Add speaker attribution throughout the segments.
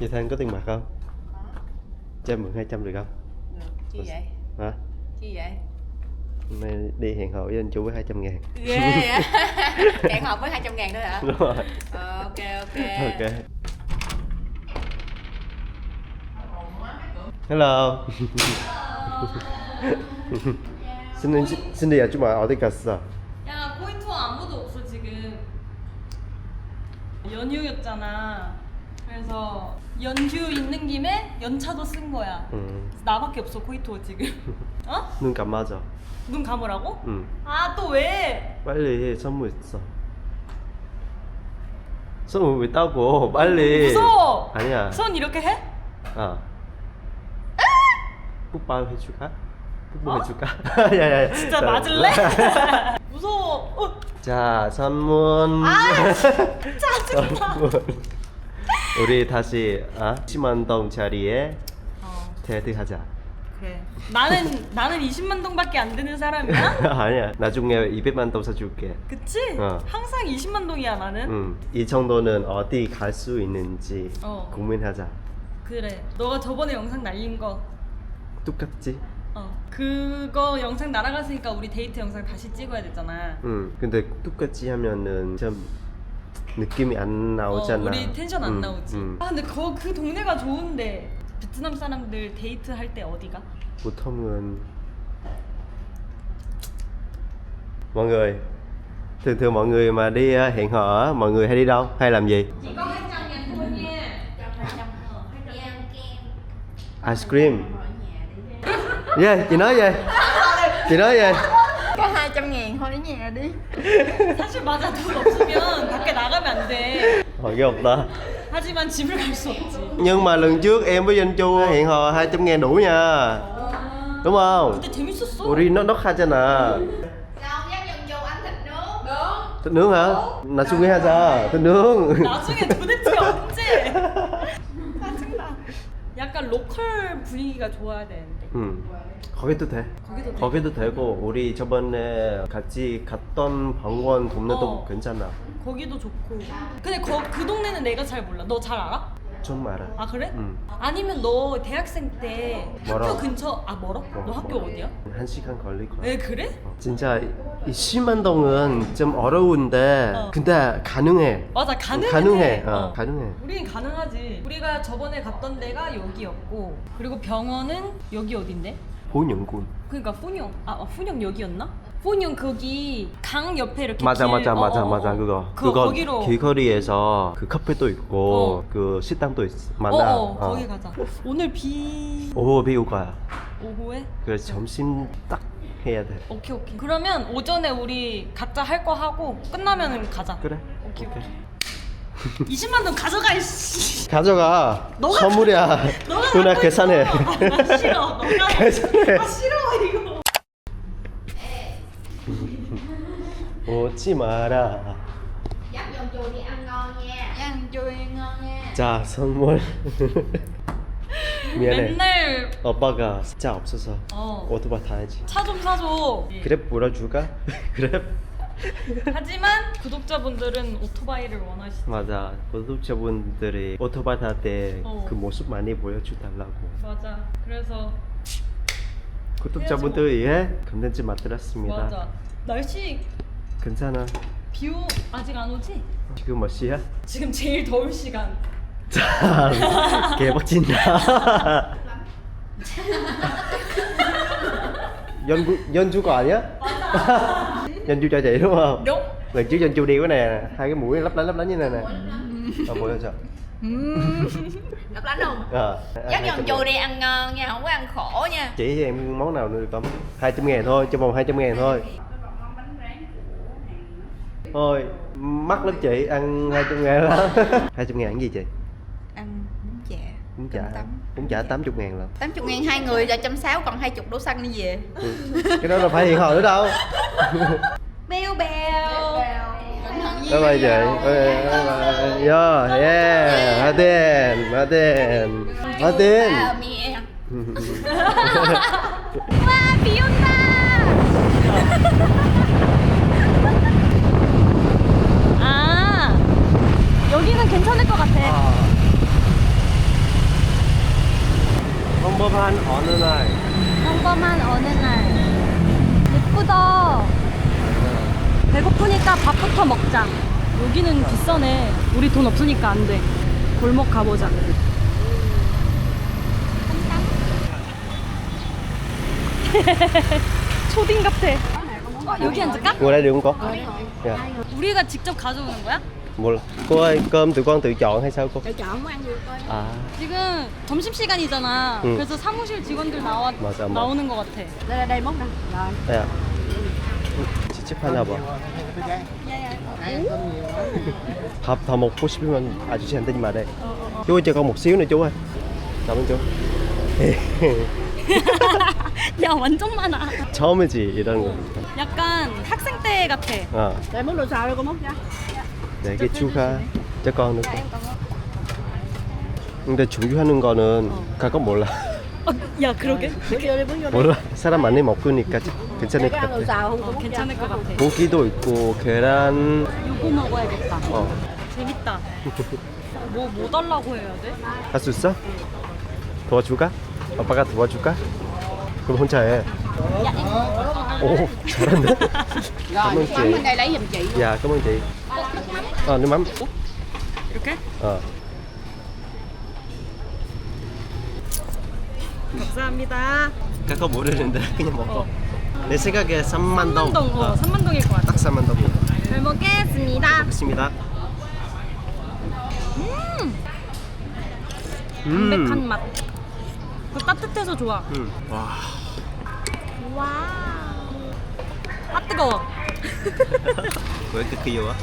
Speaker 1: Vậy Thanh có tiền mặt không? Cho em mượn 200 được không?
Speaker 2: Được. Chi vậy?
Speaker 1: Hả?
Speaker 2: Chi vậy?
Speaker 1: Hôm nay đi hẹn hò với anh chủ với 200 ngàn
Speaker 2: Ghê vậy? Hẹn họp với 200 ngàn thôi hả?
Speaker 1: Đúng rồi
Speaker 2: Ờ, ok ok.
Speaker 1: Ok Hello xin, xin, xin đi 아줌마 어디 갔어?
Speaker 3: 야 포인트 아무도 없어 지금 연휴였잖아 그래서 연휴 있는 김에 연차도 쓴 거야
Speaker 1: 응.
Speaker 3: 나밖에 없어 코이토 지금 어?
Speaker 1: 눈 감아줘
Speaker 3: 눈 감으라고?
Speaker 1: 응.
Speaker 3: 아 또 왜?
Speaker 1: 빨리 선물 있어 선물 왜 따고 빨리
Speaker 3: 무서워
Speaker 1: 아니야
Speaker 3: 손 이렇게 해?
Speaker 1: 어 뽀뽀 해줄까? 뽀뽀
Speaker 3: 어?
Speaker 1: 해줄까? 야야야
Speaker 3: 진짜 맞을래? 무서워 어,
Speaker 1: 자 선물
Speaker 3: 아 짜증나
Speaker 1: 선물 우리 다시 아? 10만 동짜리에
Speaker 3: 어
Speaker 1: 데이트하자
Speaker 3: 그래 나는 나는 20만 동밖에 안 되는 사람이야?
Speaker 1: 아니야 나중에 200만 동 사줄게
Speaker 3: 그치?
Speaker 1: 어.
Speaker 3: 항상 20만 동이야 나는
Speaker 1: 응. 이 정도는 어디 갈 수 있는지
Speaker 3: 어.
Speaker 1: 고민하자
Speaker 3: 그래 너가 저번에 영상 날린 거
Speaker 1: 똑같지?
Speaker 3: 어, 그거 영상 날아갔으니까 우리 데이트 영상 다시 찍어야 되잖아.
Speaker 1: 응 근데 똑같이 하면은 좀 느낌이 안 나오잖아
Speaker 3: 어, 우리 텐션 안
Speaker 1: 응,
Speaker 3: 나오지.
Speaker 1: 응.
Speaker 3: 아 근데 그, 그 동네가 좋은데 베트남 사람들 데이트 할 때 어디가?
Speaker 1: 보통은 mọi người thường thường mọi người mà đi uh, hẹn hò mọi người hay đi đâu hay làm gì
Speaker 3: chỉ có 200 ngàn thôi nha.
Speaker 1: ice cream yeah chị nói gì chị nói
Speaker 2: Có 200 ngàn thôi đến nhà đi.
Speaker 3: 사실 맞아 돈 없으면 밖에 나가면 안 돼.
Speaker 1: hồi ghê 없다
Speaker 3: 하지만 집을 갈 수 없지.
Speaker 1: nhưng mà lần trước em với Danh Chu hẹn hò 200 ngàn đủ nha đúng không
Speaker 3: 근데 재밌었어.
Speaker 1: 우리 nó nó 하잖아
Speaker 2: Sao dắt dân vô ăn thịt nướng? Đúng.
Speaker 1: thịt nướng hả 나중에 하자 thịt nướng
Speaker 3: 나중에 도대체 언제? 짜증나. 약간 로컬 분위기가 좋아야 되는데.
Speaker 1: 응 거기도 돼
Speaker 3: 거기도 돼.
Speaker 1: 거기도 되고 우리 저번에 같이 갔던 방원 동네도
Speaker 3: 어.
Speaker 1: 괜찮아
Speaker 3: 거기도 좋고. 근데 거, 그 동네는 내가 잘 몰라. 너 잘 알아?
Speaker 1: 좀 알아
Speaker 3: 아 그래?
Speaker 1: 응.
Speaker 3: 아니면 너 대학생 때
Speaker 1: 멀어.
Speaker 3: 학교 근처 아 멀어? 너 학교 어디야?
Speaker 1: 한 시간 걸릴 거야
Speaker 3: 에 그래?
Speaker 1: 어, 진짜 이 심한동은 좀 어려운데
Speaker 3: 어.
Speaker 1: 근데 가능해
Speaker 3: 맞아 가능해.
Speaker 1: 가능해 어, 가능해
Speaker 3: 우리는 가능하지. 우리가 저번에 갔던 데가 여기였고 그리고 병원은 여기 어딘데?
Speaker 1: 보령군
Speaker 3: 그러니까 푸뇽 아 어, 푸뇽 여기였나? 푸뇽 거기 강 옆에 이렇게
Speaker 1: 맞아
Speaker 3: 길-
Speaker 1: 맞아
Speaker 3: 어,
Speaker 1: 맞아
Speaker 3: 어, 어.
Speaker 1: 맞아 그거
Speaker 3: 그,
Speaker 1: 그거
Speaker 3: 거기로
Speaker 1: 길거리에서 그 카페도 있고
Speaker 3: 어.
Speaker 1: 그 식당도 있,
Speaker 3: 어,
Speaker 1: 많아
Speaker 3: 어, 거기 가자. 오늘
Speaker 1: 비오 비우가
Speaker 3: 오후에
Speaker 1: 그래서 점심 딱 해야 돼
Speaker 3: 오케이 오케이. 그러면 오전에 우리 각자 할 거 하고 끝나면은 가자.
Speaker 1: 그래
Speaker 3: 오케이 오케이. 20만 원 가져가 이씨.
Speaker 1: 가져가
Speaker 3: 너가
Speaker 1: 선물이야
Speaker 3: 너가
Speaker 1: 누나
Speaker 3: 갖고
Speaker 1: 계산해
Speaker 3: 있어. 아, 싫어. 너가
Speaker 1: 계산해
Speaker 3: 아 싫어 이거.
Speaker 1: 오지 마라
Speaker 2: Dắt đi ăn ngon nha. Ngon nha.
Speaker 1: 자 선물 미안해
Speaker 3: 맨날
Speaker 1: 오빠가 차 없어서
Speaker 3: 어.
Speaker 1: 오토바이 타야지
Speaker 3: 차 좀 사줘.
Speaker 1: 그랩 몰아줄까? 그랩?
Speaker 3: 하지만 구독자분들은 오토바이를 원하시죠.
Speaker 1: 맞아 구독자분들이 오토바이 탈때그
Speaker 3: 어.
Speaker 1: 모습 많이 보여주달라고
Speaker 3: 맞아. 그래서
Speaker 1: 구독자분들 위해 컨텐츠 만들었습니다
Speaker 3: 맞아. 날씨
Speaker 1: 괜찮아
Speaker 3: 비 오 아직 안 오지?
Speaker 1: 지금 몇 시야?
Speaker 3: 지금 제일 더울 시간.
Speaker 1: 자 개박친다 연구 연주가 아니야? Nhân chu cho chị đúng không?
Speaker 3: Đúng
Speaker 1: người trước Nhân chu đi cái này Hai cái mũi lấp lánh lấp lánh như này nè Mũi mũi là sao?
Speaker 2: lấp lánh không?
Speaker 1: Ờ
Speaker 2: Dắt Nhân chu đi ăn ờ, ngon nha, không có ăn khổ nha
Speaker 1: Chỉ em món nào được tầm 200 ngàn thôi, trong vòng 200 ngàn thôi Thôi, mắc lắm chị, ăn 200 ngàn hai trăm ngàn cái gì chị?
Speaker 2: Ăn bún chả.
Speaker 1: Bún chả,
Speaker 2: Cơm tấm.
Speaker 1: bún chả 80 ngàn lận
Speaker 2: 80 ngàn hai người là trăm sáu còn 20 đổ xăng đi về.
Speaker 1: ừ. Cái đó là phải hiện hò nữa đâu
Speaker 3: Bèo bèo.
Speaker 1: Bye bye chị Bye bye Yo, yeah, Martin, Martin Martin
Speaker 2: Ba mẹ.
Speaker 3: 와 비 온다. 아 여기는 괜찮을 것 같아.
Speaker 1: 평범한 어느 날.
Speaker 3: 평범한 어느 날. 예쁘다. 배고프니까 밥부터 먹자. 여기는 비싸네. 우리 돈 없으니까 안돼. 골목 가보자. 초딩 같아. 어, 여기 앉을까?
Speaker 1: đây được không con dạ
Speaker 3: 우리가 직접 가져오는 거야?
Speaker 1: 몰라 cô ơi cơm tụi con tự chọn hay sao cô
Speaker 2: Tự chọn muốn ăn gì coi
Speaker 1: à
Speaker 3: 지금 점심 시간이잖아
Speaker 1: 응.
Speaker 3: 그래서 사무실 직원들 나와,
Speaker 1: 맞아, 맞아.
Speaker 3: 나오는 것 같아
Speaker 2: Đây đây Rồi
Speaker 1: à 찝찝하나 봐. 밥더 먹고 싶으면 아저씨한테 말해. xíu nữa chú ơi. cảm ơn chú.
Speaker 3: 야 완전 많아
Speaker 1: 처음이지 이런 거.
Speaker 3: 약간 학생 때 같아
Speaker 1: 어,
Speaker 2: Đây múc đồ xào đây
Speaker 1: 네개 추가. cho con nữa. 근데 준비하는 거는 가끔 몰라.
Speaker 3: 어, 야 그러게
Speaker 1: 몰라. 사람 많이 먹으니까 괜찮을 것 같아.
Speaker 3: 괜찮을 것 같아
Speaker 1: 고기도 있고 계란.
Speaker 3: 요거 먹어야겠다
Speaker 1: 어,
Speaker 3: 재밌다 뭐, 뭐 달라고 해야 돼?
Speaker 1: 할 수 있어? 도와줄까? 아빠가 도와줄까? 그럼 혼자 해. 오, 잘한다.
Speaker 2: Rồi
Speaker 1: ơn chị. Dạ, cảm ơn chị. 아, nước mắm.
Speaker 3: 이렇게?
Speaker 1: 어.
Speaker 3: 감사합니다
Speaker 1: 그거 모르는데 그냥 먹어. 내 생각에 3만 동.
Speaker 3: 3만동 어, 3만동일 것 같아
Speaker 1: 딱 3만 동.
Speaker 3: 잘 먹겠습니다
Speaker 1: 있습니다.
Speaker 3: 음
Speaker 1: 음.
Speaker 3: 담백한 맛 그 따뜻해서 좋아
Speaker 1: 음. 와.
Speaker 3: 와우 아 뜨거워
Speaker 1: 왜 이렇게 귀여워?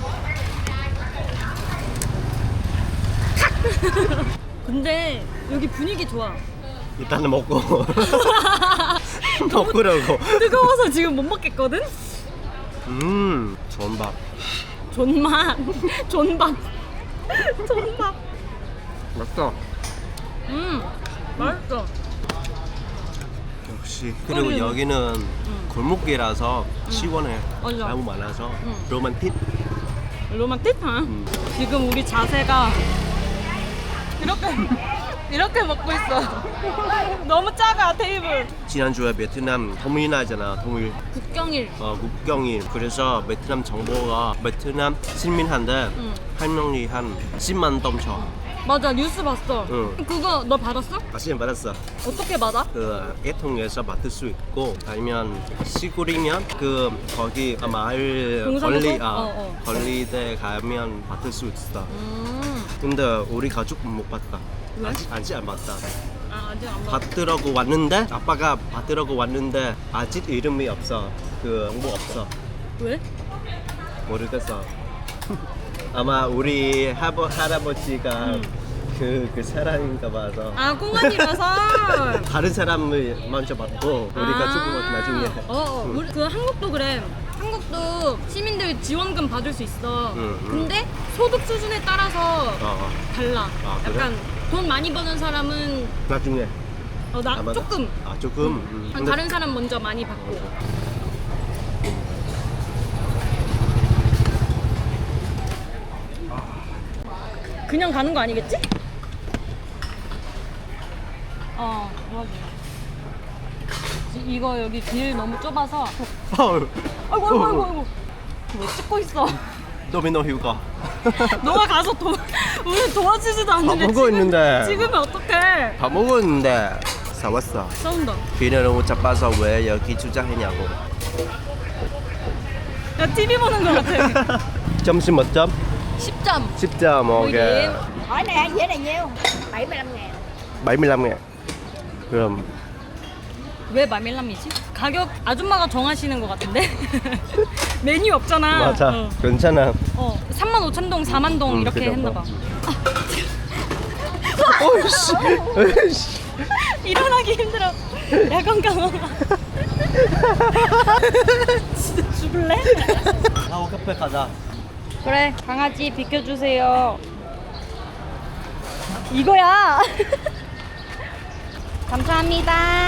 Speaker 3: 근데 여기 분위기 좋아
Speaker 1: 일단은 먹고. 먹으라고.
Speaker 3: 뜨거워서 지금 못 먹겠거든?
Speaker 1: 음. 좋은 밥.
Speaker 3: 존맛 존밥 존밥
Speaker 1: 맛있어.
Speaker 3: 음 맛있어
Speaker 1: 역시. 그리고
Speaker 3: 우리는-
Speaker 1: 여기는 골목길이라서 시원해.
Speaker 3: 맞아.
Speaker 1: 나무 많아서
Speaker 3: 응.
Speaker 1: 로man틱.
Speaker 3: 로man틱한
Speaker 1: 음.
Speaker 3: 지금 우리 자세가 이렇게 이렇게 먹고 있어 너무 작아 테이블
Speaker 1: 지난주에 베트남 통일날이잖아. 통일.
Speaker 3: 국경일
Speaker 1: 어, 국경일. 그래서 베트남 정보가 베트남 시민한테
Speaker 3: 응.
Speaker 1: 할명이 한 10만 동쳐.
Speaker 3: 맞아 뉴스 봤어
Speaker 1: 응.
Speaker 3: 그거 너 받았어?
Speaker 1: 아시안 받았어.
Speaker 3: 어떻게 받아?
Speaker 1: 그 애통에서 맡을 수 있고 아니면 시골이면 그 거기 마을
Speaker 3: 동사무소?
Speaker 1: 관리 아
Speaker 3: 어, 어.
Speaker 1: 관리대 가면 받을 수 있어.
Speaker 3: 음.
Speaker 1: 근데 우리 가족 못 받다.
Speaker 3: 왜?
Speaker 1: 아직 아직 안 받다.
Speaker 3: 아 아직 안
Speaker 1: 받으라고 왔는데 아빠가 받으라고 왔는데 아직 이름이 없어. 그 정보 없어.
Speaker 3: 왜?
Speaker 1: 모르겠어. 아마 우리 할아버, 할아버지가
Speaker 3: 음.
Speaker 1: 그, 그 사람인가 봐서
Speaker 3: 아 공안이라서
Speaker 1: 다른 사람을 먼저 받고 우리
Speaker 3: 아.
Speaker 1: 가족은 나중에
Speaker 3: 어, 어.
Speaker 1: 응.
Speaker 3: 우리 그 한국도 그래. 한국도 시민들 지원금 받을 수 있어.
Speaker 1: 응, 응.
Speaker 3: 근데 소득 수준에 따라서
Speaker 1: 어, 어.
Speaker 3: 달라.
Speaker 1: 아, 그래?
Speaker 3: 약간 돈 많이 버는 사람은
Speaker 1: 나중에
Speaker 3: 어, 나
Speaker 1: 아?
Speaker 3: 조금
Speaker 1: 아 조금 음. 근데
Speaker 3: 다른 사람 먼저 많이 받고. 그냥 가는 거 아니겠지? 어, 맞아. 이- 이거 여기 길 너무 좁아서.
Speaker 1: 헐.
Speaker 3: 아이고, 아이고, 아이고, 아이고. 왜 찍고 있어?
Speaker 1: 도미노 휴가
Speaker 3: 너가 가서 도, 우리 도와주지도 않는데.
Speaker 1: 밥 먹고 있는데.
Speaker 3: 찍으면 어떡해?
Speaker 1: 밥 먹었는데 사왔어
Speaker 3: 싸운다.
Speaker 1: 비는 너무 자빠서 왜 여기 주차했냐고
Speaker 3: 야, TV 보는 거 같아.
Speaker 1: 점심 몇 점?
Speaker 3: 10점.
Speaker 1: 10점 오케이
Speaker 2: Hỏi này ăn dĩa này nhiêu 75 ngàn
Speaker 1: 75개 그럼
Speaker 3: 왜 마밀람이지? 가격 아줌마가 정하시는 것 같은데? 메뉴 없잖아.
Speaker 1: 맞아
Speaker 3: 어,
Speaker 1: 괜찮아
Speaker 3: 어. 3만 5천 동, 4만 동
Speaker 1: 음,
Speaker 3: 이렇게
Speaker 1: 그
Speaker 3: 했나. 봐.
Speaker 1: 어이씨 어이씨
Speaker 3: 일어나기 힘들어. 야간 강화. 진짜 죽을래?
Speaker 1: 하고 카페 가자
Speaker 3: 그래, 강아지 비켜주세요. 이거야. 감사합니다.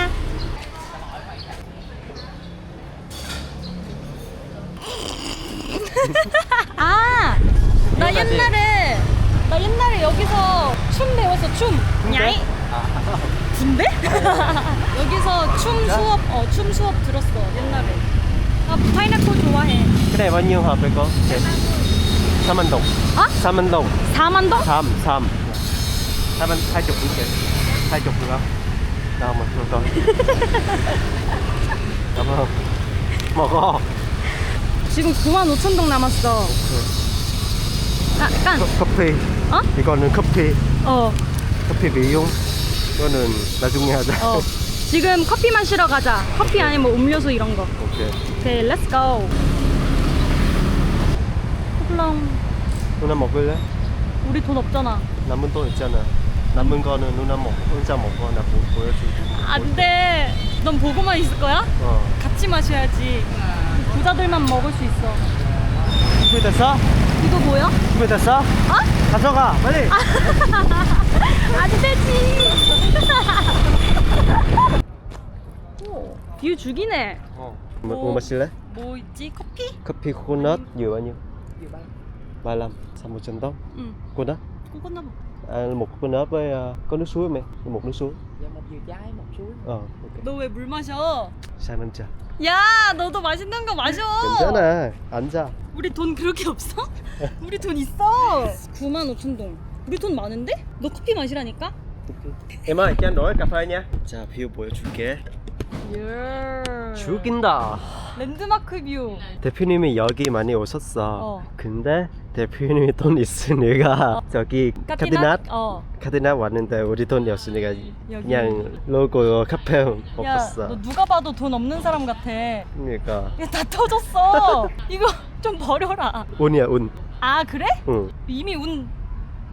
Speaker 3: 나
Speaker 1: 기억나지?
Speaker 3: 옛날에 나 옛날에 여기서 춤 배웠어 춤. 냐이.
Speaker 1: 아
Speaker 3: 군대? 여기서 춤 수업 어 춤 수업 들었어 옛날에. 아 파인애플 좋아해.
Speaker 1: cái này bao nhiêu hộp vậy cô Chị? 3만 đồng
Speaker 3: Hả?
Speaker 1: 3만 đồng
Speaker 3: 4만 동?
Speaker 1: 3 3 3만 20 cũng chị 20 được không đâu mà thôi coi cảm ơn 먹어
Speaker 3: 지금 9만 5천 동 남았어. 아, 약간
Speaker 1: 커- 커피
Speaker 3: 어?
Speaker 1: 이거는 커피
Speaker 3: 어
Speaker 1: 커피 비용 이거는 나중에 하자
Speaker 3: 어. 지금 커피 마시러 가자. 커피 아니면 뭐 음료수 이런 거.
Speaker 1: 오케이
Speaker 3: 오케이, 렛츠 고. 호블랑
Speaker 1: 누나 먹을래?
Speaker 3: 우리 돈 없잖아.
Speaker 1: 남은 돈 있잖아 남은 거는 누나 먹고 혼자 먹고 나 보, 보여줄게
Speaker 3: 안 돼. 넌 보고만 있을 거야?
Speaker 1: 어
Speaker 3: 같이 마셔야지. 부자들만 먹을 수 있어.
Speaker 1: 준비 됐어?
Speaker 3: 이거 뭐야?
Speaker 1: 준비 됐어?
Speaker 3: 어?
Speaker 1: 가져가 빨리
Speaker 3: 안 되지. 오, 뷰 죽이네.
Speaker 1: 어. 뭐, 뭐 마실래?
Speaker 3: 뭐 있지? 커피?
Speaker 1: 커피 코코넛 nhiều bao nhiêu? 35 Xong 100 đồng
Speaker 3: 응.
Speaker 1: Coconut
Speaker 3: 코코넛 먹.
Speaker 1: à, Một coconut với uh, có nước suối mẹ Một nước suối
Speaker 4: Dạ một dừa trái một suối
Speaker 1: Ờ ok
Speaker 3: 너왜 물 마셔?
Speaker 1: Năm trà
Speaker 3: 야, 너도 맛있는 거 마셔.
Speaker 1: 괜찮아 앉아
Speaker 3: 우리 돈 그렇게 없어? 우리 돈 있어. 9만 5천 동. 우리 돈 많은데? 너 커피 마시라니까?
Speaker 1: Em ơi cho anh đổi cà phê nha 자뷰 보여줄게
Speaker 3: 예.
Speaker 1: 죽인다
Speaker 3: 랜드마크 뷰.
Speaker 1: 대표님이 여기 많이 오셨어
Speaker 3: 어.
Speaker 1: 근데 대표님이 돈 있으니까 저기 카드낫
Speaker 3: 어.
Speaker 1: 카드낫 왔는데 우리 돈이 없으니까
Speaker 3: 여기.
Speaker 1: 그냥 로고 카페
Speaker 3: 야,
Speaker 1: 먹었어
Speaker 3: 너 누가 봐도 돈 없는 사람 같아. 야,
Speaker 1: 그러니까
Speaker 3: 다 터졌어. 이거 좀 버려라.
Speaker 1: 운이야 운
Speaker 3: 아, 그래?
Speaker 1: 응.
Speaker 3: 이미 운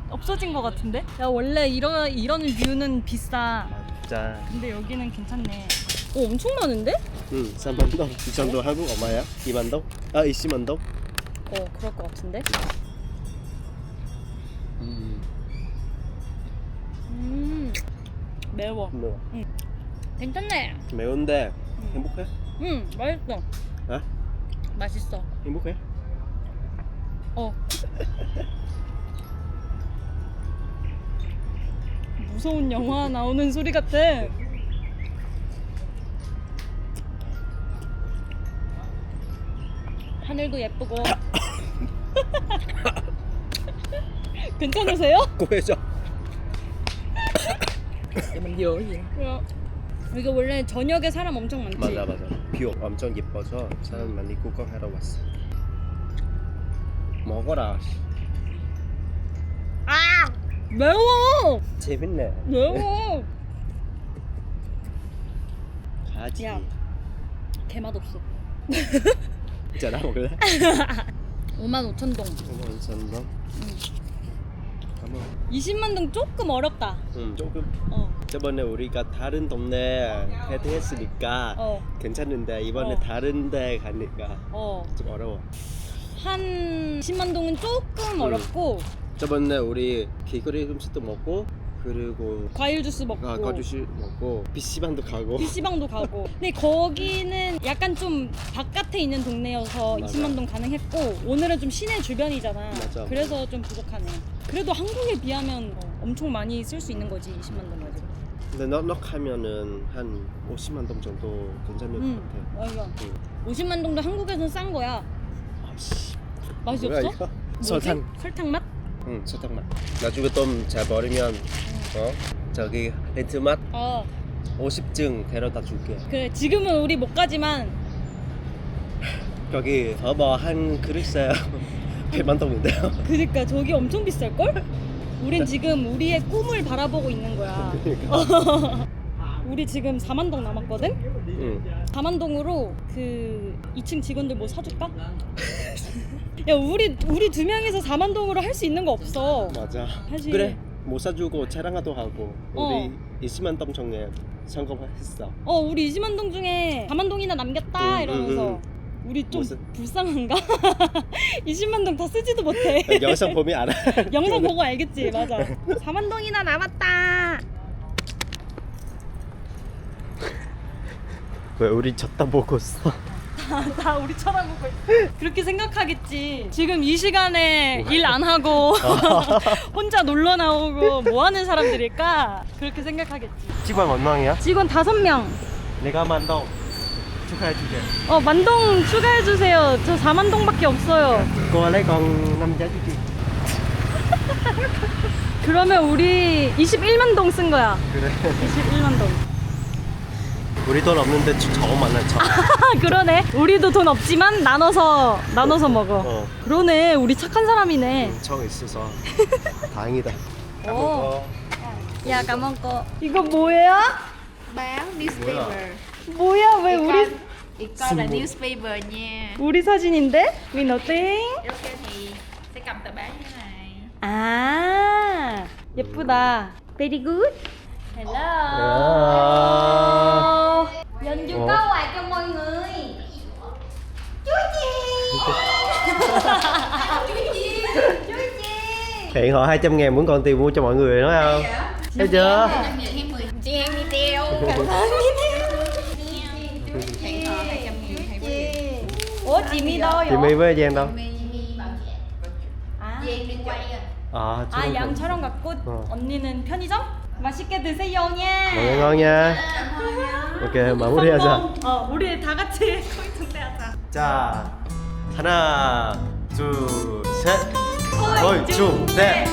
Speaker 3: 없어진 것 같은데? 야, 원래 이런 이런 뷰는 비싸.
Speaker 1: 자
Speaker 3: 근데 여기는 괜찮네. 오, 엄청 많은데?
Speaker 1: 응, 3만 동. 이 정도 한국 얼마야? 2만 동? 아, 20만 동?
Speaker 3: 어, 그럴 것 같은데.
Speaker 1: 음,
Speaker 3: 음. 매워.
Speaker 1: 매워.
Speaker 3: 괜찮네.
Speaker 1: 매운데 행복해?
Speaker 3: 음, 맛있어.
Speaker 1: 어?
Speaker 3: 맛있어.
Speaker 1: 행복해?
Speaker 3: 어. 무서운 영화 나오는 소리 같아. 하늘도 예쁘고. 괜찮으세요?
Speaker 1: 고해져.
Speaker 4: Cái gì
Speaker 3: 이거 원래 저녁에 사람 엄청 많지.
Speaker 1: 맞아, 맞아. 뷰 엄청 예뻐서 사람 많이 구경하러 왔어. 먹어라.
Speaker 3: 아 매워.
Speaker 1: 재밌네.
Speaker 3: 매워.
Speaker 1: 가지.
Speaker 3: 야. 개맛 없어.
Speaker 1: 자, 나 먹을래?
Speaker 3: 5만 5천 동.
Speaker 1: 5만 2천 동. 가 만.
Speaker 3: 20만 동 조금 어렵다.
Speaker 1: 응, 조금.
Speaker 3: 어.
Speaker 1: 저번에 우리가 다른 동네 헤드했으니까
Speaker 3: 어.
Speaker 1: 괜찮은데 이번에
Speaker 3: 어.
Speaker 1: 다른 데 가니까
Speaker 3: 어.
Speaker 1: 좀 어려워.
Speaker 3: 한 10만 동은 조금
Speaker 1: 음.
Speaker 3: 어렵고
Speaker 1: 저번에 우리 길거리 음식도 먹고 그리고
Speaker 3: 과일 주스 먹고
Speaker 1: 아, 가주시 먹고 PC방도 가고
Speaker 3: PC방도 가고 근데 거기는 약간 좀 바깥에 있는 동네여서
Speaker 1: 맞아.
Speaker 3: 20만 동 가능했고 오늘은 좀 시내 주변이잖아
Speaker 1: 맞아.
Speaker 3: 그래서 좀 부족하네 그래도 한국에 비하면 어, 엄청 많이 쓸 수 있는 거지 20만 동 가지고.
Speaker 1: 근데 넉넉하면은 한 50만 동 정도 괜찮을 응것 같아
Speaker 3: 맞아
Speaker 1: 응.
Speaker 3: 50만 동도 한국에서는 싼 거야.
Speaker 1: 아씨.
Speaker 3: 맛이
Speaker 1: 뭐야,
Speaker 3: 없어?
Speaker 1: 이거?
Speaker 3: 뭐지?
Speaker 1: 설탕.
Speaker 3: 설탕 맛?
Speaker 1: 응 설탕 맛. 나중에 좀 잘 버리면 어? 저기 렌트 맛?
Speaker 3: 어.
Speaker 1: 50증 데려다 줄게.
Speaker 3: 그래 지금은 우리 못 가지만.
Speaker 1: 거기 버버 한 그릇에 100만 동인데요?
Speaker 3: 그니까 저기 엄청 비쌀걸? 우린 지금 우리의 꿈을 바라보고 있는 거야.
Speaker 1: 그러니까.
Speaker 3: 우리 지금 4만 동 남았거든?
Speaker 1: 응.
Speaker 3: 4만 동으로 그 2층 직원들 뭐 사줄까? 야 우리 우리 두 명이서 4만 동으로 할 수 있는 거 없어.
Speaker 1: 맞아.
Speaker 3: 사실
Speaker 1: 그래 못 사주고 자랑화도 하고
Speaker 3: 어.
Speaker 1: 우리 20만 동 정에 성공했어.
Speaker 3: 어 우리 20만 동 중에 4만 동이나 남겼다
Speaker 1: 응,
Speaker 3: 이러면서.
Speaker 1: 응,
Speaker 3: 우리 좀
Speaker 1: 무슨-
Speaker 3: 불쌍한가? 20만 동 다 쓰지도 못해
Speaker 1: 영상 보면 알아
Speaker 3: 영상 보고 알겠지 맞아 4만 동이나 남았다
Speaker 1: 왜 우리 졌다 보고 있어
Speaker 3: 다 우리 쳐다보고 있어. 그렇게 생각하겠지. 지금 이 시간에 일 안 하고 혼자 놀러 나오고 뭐 하는 사람들일까? 그렇게 생각하겠지.
Speaker 1: 직원 몇 명이야?
Speaker 3: 직원 다섯 명.
Speaker 1: 내가 만동 축하해줄게
Speaker 3: 어 만동 추가해 주세요. 저 4만 동밖에 없어요.
Speaker 1: cô lấy chuối
Speaker 3: 그러면 우리 21만 동 쓴 거야.
Speaker 1: 그래
Speaker 3: 21만 동.
Speaker 1: 우리 돈 없는데 저거 만나 저
Speaker 3: 그러네. 우리도 돈 없지만 나눠서 나눠서 먹어.
Speaker 1: 어.
Speaker 3: 그러네. 우리 착한 사람이네.
Speaker 1: 저 있어서 다행이다
Speaker 3: 오. 야, 까먹고. 이거 뭐예요?
Speaker 2: bán newspaper
Speaker 3: 뭐야? 왜 우리
Speaker 2: thì coi là newspaper nha
Speaker 3: 우리 사진인데? We nothing.
Speaker 2: 이렇게 thì sẽ cầm tờ báo như thế này
Speaker 3: 아, 예쁘다. Very good. Hello.
Speaker 1: 야.
Speaker 3: 연주
Speaker 1: 어.
Speaker 3: có quà cho mọi người. Chuối chiên. Chuối chiên. Chuối chiên.
Speaker 1: hẹn họ 200 ngàn muốn còn tiền mua cho mọi người nói không thấy chưa
Speaker 2: Nhân nhận thêm 10 chị em đi tiêu hẹn
Speaker 3: chị Mi đâu
Speaker 1: chị My với Giang đâu
Speaker 3: 아,
Speaker 1: à,
Speaker 3: 아, 양 촬영 갔고
Speaker 1: 어.
Speaker 3: 언니는 편의점? 맛있게 드세요, nha.
Speaker 1: 먹는 ngon nha ok 마무리하자
Speaker 3: 어, 우리 다 같이 거의 중대하자.
Speaker 1: 자 하나 둘셋
Speaker 3: 거의
Speaker 1: 거의 중대